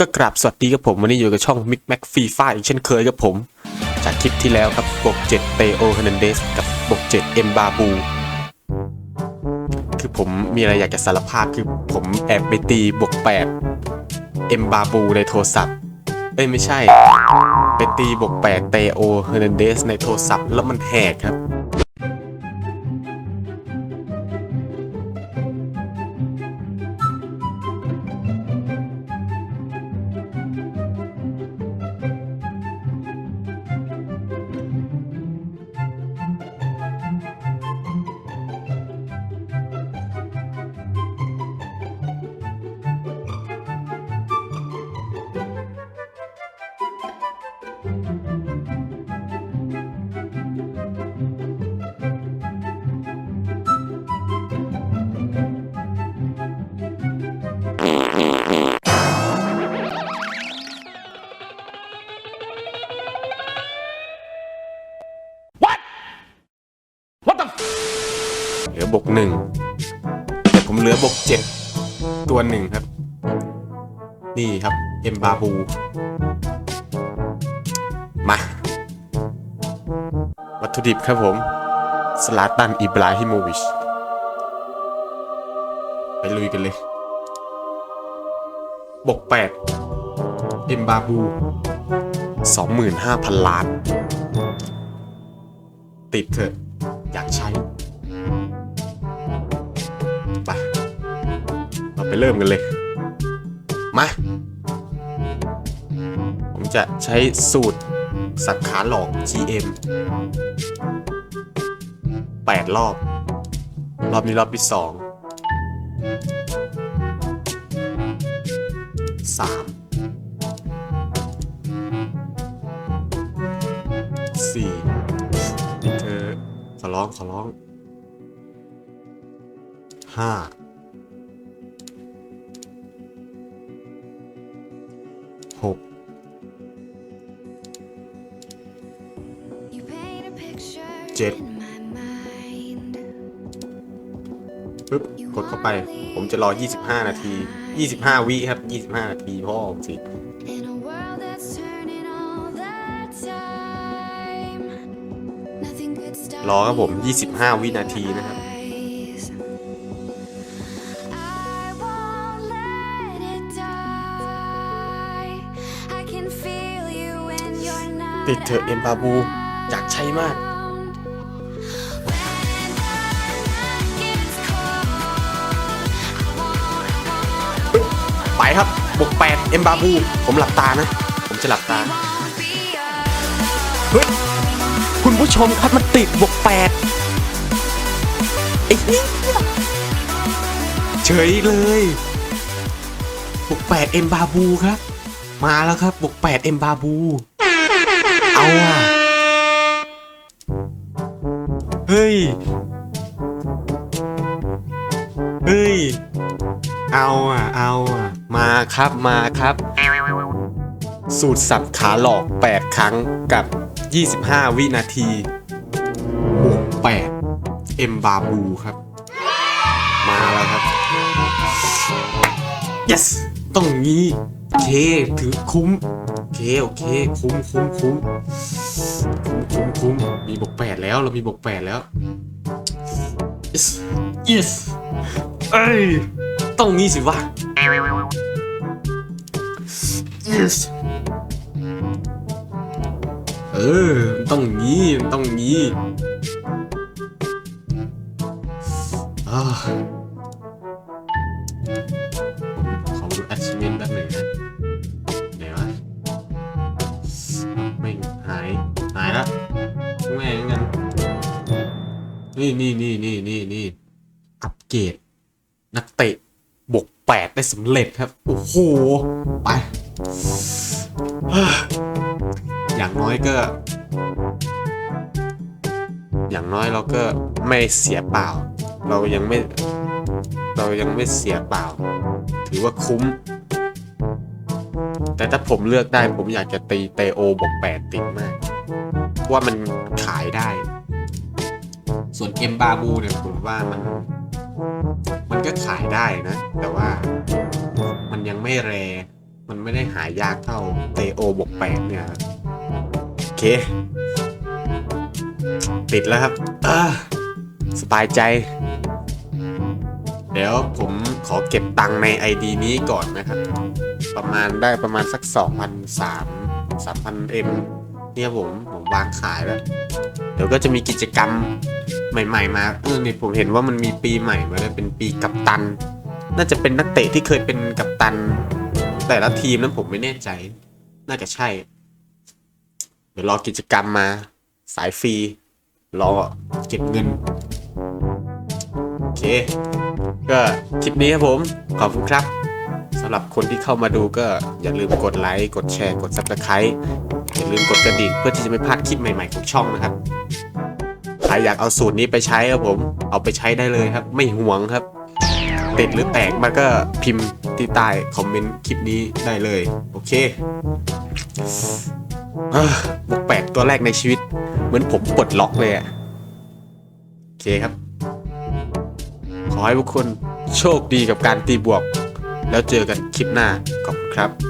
ก็กราบสวัสดีกับผม วันนี้อยู่กับช่องมิกแม็กฟรีฟาอีกเช่นเคยกับผม จากคลิปที่แล้วครับบก7เตโอเฮนันเดสกับบก7เอ็มบาบูคือผมมีอะไรอยากจะสารภาพคือผมแอบไปตีบก8เอ็มบาบูในโทรศัพท์ เอ้ยไม่ใช่ ไปตีบก8เตโอเฮนันเดสในโทรศัพท์แล้วมันแหกครับ ลือบกหนึ่งแต่ผมเหลือบกเจ็ดตัวหนึ่งครับ นี่ครับ เอ็มบาบู มา วัตถุดิบครับผม สลาตันอิบราฮิโมวิช ไปลุยกันเลย บกแปดเอ็มบาบู25,000ล้าน ติดเถอะ อยากใช้ ไปเริ่มกันเลย มา ผมจะใช้สูตรสังขาหลอก GM 8 รอบ รอบนี้รอบที่ 2 3 4เธอขอร้องขอร้อง 5 หกเจ็ดปึ๊บกดเข้าไป ผมจะรอ 25 นาที 25 วิครับ 25 นาทีพ่อสิรอครับผม 25 วินาทีนะครับ ติดเถอะเอ็มบาบูอยากใช้มาก ไปครับบกแปดเอ็มบาบู ผมหลับตานะ ผมจะหลับตา เฮ้ย คุณผู้ชมครับมันติดบวกแปดไอ้เหี้ยเฉยเลยบวกแปดเอ็มบาบูครับ มาแล้วครับบวกแปดเอ็มบาบู เอาอะ เฮ้ย เฮ้ย เอาอะ เอาอะ มาครับมาครับ สูตรสับขาหลอก 8 ครั้งกับ 25 วินาทีบวก8เอ็มบาบูครับ มาแล้วครับ yes ต้องงี้ เคถือคุ้มโอเคโอเค คุ้มคุ้มคุ้มคุ้มคุ้มคุ้มมีบวก8แล้วเรามีบวก8แล้ว yes yes เอ้ยต้องงี้สิวะ yes เออต้องงี้ต้องงี้อ่า นี่นี่นี่นี่นี่นี่อัปเกรดนักเตะบวกแปดได้สำเร็จครับ โอ้โห ไป อย่างน้อยก็ อย่างน้อยเราก็ไม่เสียเปล่า เรายังไม่ เรายังไม่เสียเปล่า ถือว่าคุ้ม แต่ถ้าผมเลือกได้ผมอยากจะตีเตโอบวกแปดติดมาก ว่ามันขายได้ ส่วนเอ็มบาบูเนี่ยผมว่ามัน มันก็ขายได้นะ แต่ว่ามันยังไม่แร มันไม่ได้หายากเท่าเตโอบกแปดเนี่ย โอเค ติดแล้วครับอ่าสบายใจ เดี๋ยวผมขอเก็บตังค์ใน ID นี้ก่อนนะครับ ประมาณได้ประมาณสัก 2,003 3,000 M เนี่ยผม ผมวางขายแล้ว เดี๋ยวก็จะมีกิจกรรม ใหม่ ๆ มาเออนี่ผมเห็นว่ามันมีปีใหม่มาแล้วเป็นปีกัปตัน น่าจะเป็นนักเตะที่เคยเป็นกัปตัน แต่ละทีมนั้นผมไม่แน่ใจ น่าจะใช่ เดี๋ยวรอกิจกรรมมา สายฟรีรอเก็บเงิน โอเค ก็คลิปนี้ครับผม ขอบคุณครับสำหรับคนที่เข้ามาดูก็อย่าลืมกดไลค์ กดแชร์ กด Subscribe อย่าลืมกดกระดิ่งเพื่อที่จะไม่พลาดคลิปใหม่ๆของช่องนะครับ ใครอยากเอาสูตรนี้ไปใช้ครับผม เอาไปใช้ได้เลยครับ ไม่ห่วงครับ ติดหรือแตกมาก็พิมพ์ที่ใต้คอมเมนต์คลิปนี้ได้เลย โอเคบวกแปดตัวแรกในชีวิต เหมือนผมปลดล็อกเลยอะโอเคครับ ขอให้ทุกคนโชคดีกับการตีบวก แล้วเจอกันคลิปหน้าขอบคุณครับ